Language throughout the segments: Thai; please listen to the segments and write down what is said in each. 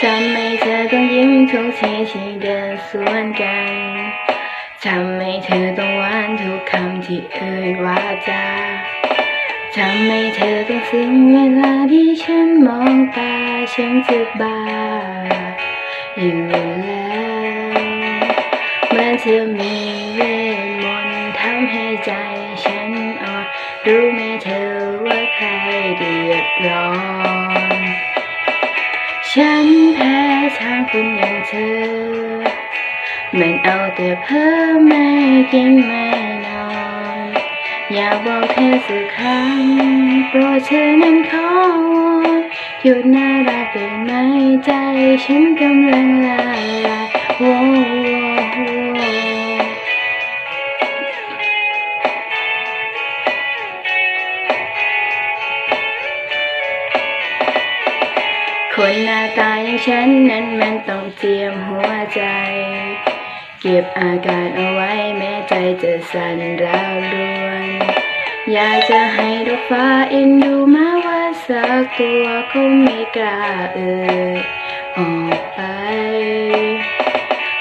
ที่ที่เดินสวนกัน ทำให้เธอต้องหวานทุกคำที่เอ่ยวาจา ทำให้เธอต้องซึ้งเวลาที่ฉันมองตาฉันจะบ้าอยู่แล้วเมื่อเธอมีเวทมนต์ทำให้ใจฉันอ่อนรู้ไหมเธอว่าใครเดือดร้อน ฉันแพ้ทางคนอย่างเธอ มันเอาแต่เพ้อไม่กินไม่นอน อยากบอกเธอสักครั้งโปรดเธอนั้นขอวอนหยุดน่ารักได้ไหมใจฉันกำลังละลายโอ้ คนหน้าตาอย่างฉันนั้นมันต้องเจียมหัวใจ เก็บอาการเอาไว้แม้ใจจะสั่นร้าวรวน อยากจะให้ดอกฟ้าเอ็นดูมาว่าสักตัวคงไม่กล้าเอ่ยออกไป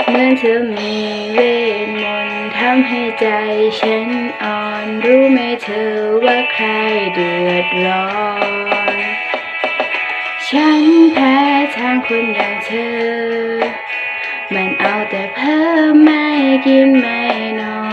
เหมือนเธอมีเวทมนต์ทำให้ใจฉันอ่อนรู้ไหมเธอว่าใครเดือดร้อน ฉันแพ้ทางคนอย่างเธอ มันเอาแต่เพิ่มไม่กินไม่นอน